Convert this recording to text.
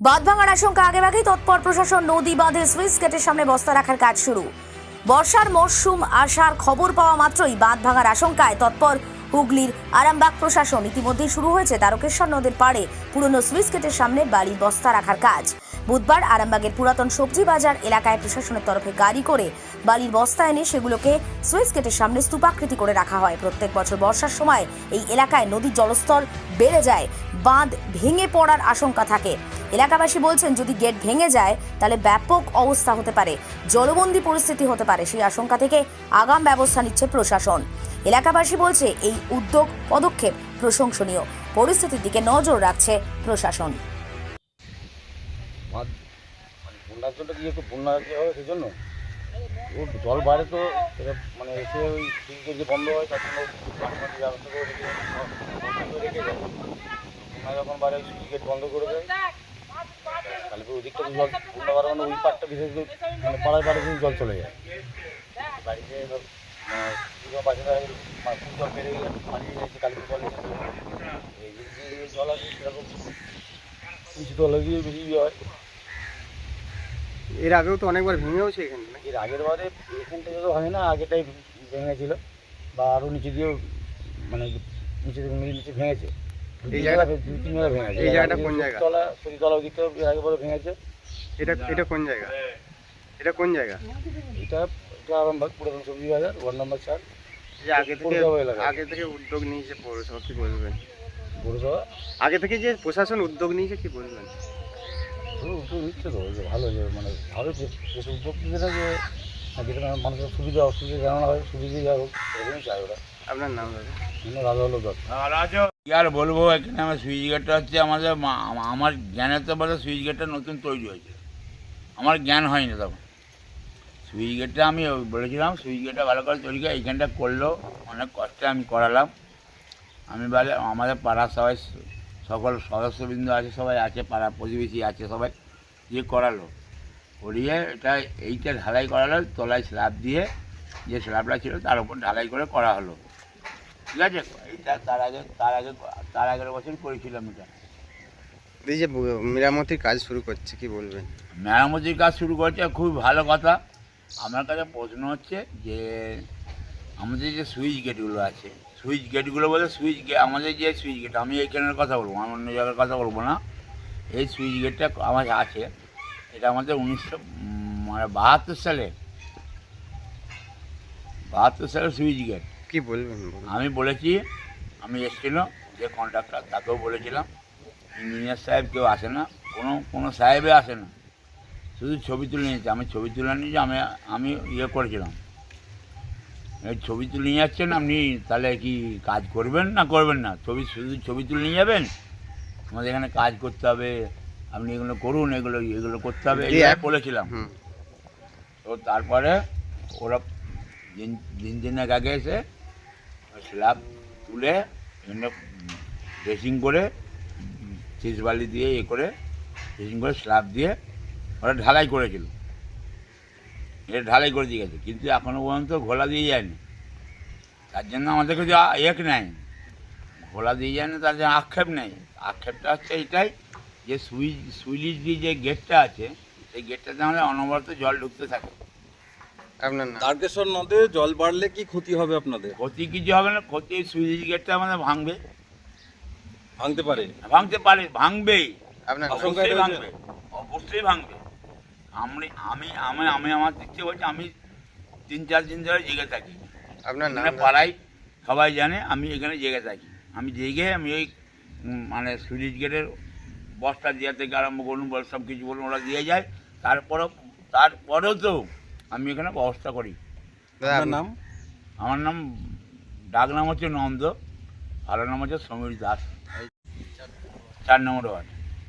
বাঁধ ভাঙার আশঙ্কা আগেভাগেই তৎপর প্রশাসন নদী বাঁধে সুইচ গেটের সামনে বস্তা রাখার কাজ শুরু। বর্ষার মরশুম আসার খবর পাওয়া মাত্রই বাঁধ ভাঙার আশঙ্কায় তৎপর হুগলির আরামবাগ প্রশাসন। ইতিমধ্যেই শুরু হয়েছে তারকেশ্বর নদীর পাড়ে পুরনো সুইচ গেটের সামনে বালি বস্তা রাখার কাজ। বুধবার আরামবাগের পুরাতন সবজি বাজার এলাকায় প্রশাসনের তরফে গাড়ি করে বালির বস্তা এনে সেগুলোকে সুইচ গেটের সামনে স্তূপাকৃতি করে রাখা হয়। প্রত্যেক বছর বর্ষার সময় এই এলাকায় নদীর জলস্তর বেড়ে যায়, বাঁধ ভেঙে পড়ার আশঙ্কা থাকে। এলাকাবাসী বলছেন, যদি গেট ভেঙে যায়, তাহলে ব্যাপক অবস্থা হতে পারে, জলবন্দী পরিস্থিতি হতে পারে, সেই আশঙ্কা থেকে আগাম ব্যবস্থা নিচ্ছে প্রশাসন। এলাকাবাসী বলছে, এই উদ্যোগ পদক্ষেপ প্রশংসনীয়। পরিস্থিতির দিকে নজর রাখছে প্রশাসন। বন্যার জন্য কি একটু বন্যা হয় সেই জন্য ও জল বাড়ে তো মানে এসে ওই সিঙ্কে যে বন্ধ হয়, তার জন্য ব্যবস্থা করে রেখে রেখে যায়। বন্যা যখন বাড়ে ওই গেট বন্ধ করে দেয়, তাহলে ওই দিকটা তো জল বন্যা বাড়ে মানে ওই পাটটা বিশেষ করে মানে পাড়ায় পাড়ে কিন্তু জল চলে যায়। বাড়িতে মানে বাচ্চারা জল বেড়ে গেলে কালী জল এই জল আছে সেরকম। কিছু তো লাগিয়ে বেশি হয়। এর আগেও তো অনেকবার ভেঙেওছে এখানে? এর আগের বারে এখানটা যত হয় না আগেটাই ভেঙেছিল। বা আরও নিচে দিয়েও মানে নিচে থেকে নিচে ভেঙেছে। এই এই জায়গাটা- জায়গাটা তিন জায়গা ভেঙেছে এই জায়গাটা কোন জায়গা? তলা এর আগে বলে ভেঙেছে। এটা এটা কোন জায়গা? এটা কোন জায়গা? এটা এটা আরামবাগ পুরাতন সবজি বাজার ওয়ার্ড নাম্বার চার। যে আগে থেকে আগে থেকে উদ্যোগ নিয়েছে পৌরসভা কি বলবেন? পৌরসভা? আগে থেকে যে প্রশাসন উদ্যোগ নিয়েছে কি বলবেন? তো যে ভালো যে মানে ভালো যেসব যেটা মানুষের সুবিধা অসুবিধা জানানো হয় সুবিধা যা হোক এরকমই চায় ওরা। আপনার নাম দাদা? কিন্তু রাজা হলো দত্ত। কি আর বলব এখানে আমার সুইচ গেটটা হচ্ছে আমাদের মা- আমার জ্ঞানের তো বলে সুইচ গেটটা নতুন তৈরি হয়েছে। আমার জ্ঞান হয়নি তখন। সুইচ গেটটা আমি বলেছিলাম সুইচ গেটটা ভালো করে তৈরি করে এইখানটা করল অনেক কষ্টে আমি করালাম। আমি বলে আমাদের পাড়ার সবাই সকল সদস্যবৃন্দ আছে সবাই আছে পাড়া প্রতিবেশী আছে সবাই দিয়ে করালো। করিয়ে এটা এইটা ঢালাই করালো তলায় স্ল্যাব দিয়ে যে স্ল্যাবটা ছিল তার উপর ঢালাই করে করা হলো। ঠিক আছে? এইটা তার আগে তার আগে তার আগের বছর করেছিলাম এটা। এই যে মেরামতির কাজ শুরু করছে কি বলবেন? মেরামতির কাজ শুরু করেছে খুব ভালো কথা। আমার কাছে প্রশ্ন হচ্ছে যে আমাদের যে সুইচ গেটগুলো আছে সুইচ গেটগুলো বলে সুইচ গেট আমাদের যে সুইচ গেট আমি এইখানের কথা বলব আমি অন্য জায়গার কথা বলব না। এই সুইচ গেটটা আমার আছে এটা আমাদের উনিশশো মানে বাহাত্তর সালে বাহাত্তর সালে সুইচ গেট। কি বলবেন। আমি বলেছি আমি এসেছিল যে কন্ট্রাক্টর তাকেও বলেছিলাম ইঞ্জিনিয়ার সাহেব কেউ আসে না কোনো কোনো সাহেবে আসে না। শুধু ছবি তুলে নিয়েছে আমি ছবি তুলে নিয়েছি আমি আমি ইয়ে করেছিলাম। ছবি তুলে নিয়ে যাচ্ছেন আপনি তাহলে কি কাজ করবেন না করবেন না? ছবি শুধু ছবি তুলে নিয়ে যাবেন? আমাদের এখানে কাজ করতে হবে আপনি এগুলো করুন এগুলো এগুলো করতে হবে বলেছিলাম। তো তারপরে ওরা দিন দিন দিনের আগে এসে স্ল্যাব তুলে ড্রেসিং করে চিজ বালি দিয়ে এ করে ড্রেসিং করে স্ল্যাব দিয়ে ওরা ঢালাই করেছিল। এটা ঢালাই করে দিয়ে গেছে। কিন্তু এখনও পর্যন্ত ঘোলা দিয়ে যায়নি। তার জন্য আমাদের কিছু এক নেই। ঘোলা দিয়ে যায় না তার জন্য আক্ষেপ নেই। আক্ষেপটা হচ্ছে এটাই যে সুইচ সুইলিশ দিয়ে যে গেটটা আছে সেই গেটটাতে আমাদের অনবরত জল ঢুকতে থাকে। আপনার তারকেশ্বর নদে জল বাড়লে কি ক্ষতি হবে আপনাদের? ক্ষতি কিছু হবে না ক্ষতি সুইচ গেটটা আমাদের ভাঙবে। ভাঙতে পারে? ভাঙতে পারে ভাঙবেই। আপনার? অবশ্যই ভাঙবে। অবশ্যই ভাঙবে। আমি আমি আমি আমি আমার দিক থেকে বলছি আমি তিন চার দিন ধরে জেগে থাকি। আপনার নাম? এখানে পাড়ায় সবাই জানে আমি এখানে জেগে থাকি। আমি জেগে আমি ওই মানে সুইচ গেটের বস্তা দেওয়া থেকে আরম্ভ করুন বল সব কিছু বলুন ওরা দিয়ে যায়। তারপরেও তারপরেও তো আমি এখানে ব্যবস্থা করি। আপনার নাম? আমার নাম ডাক নাম হচ্ছে নন্দ ভালো নাম হচ্ছে সমীর দাস। চার নম্বর ওয়ার্ড।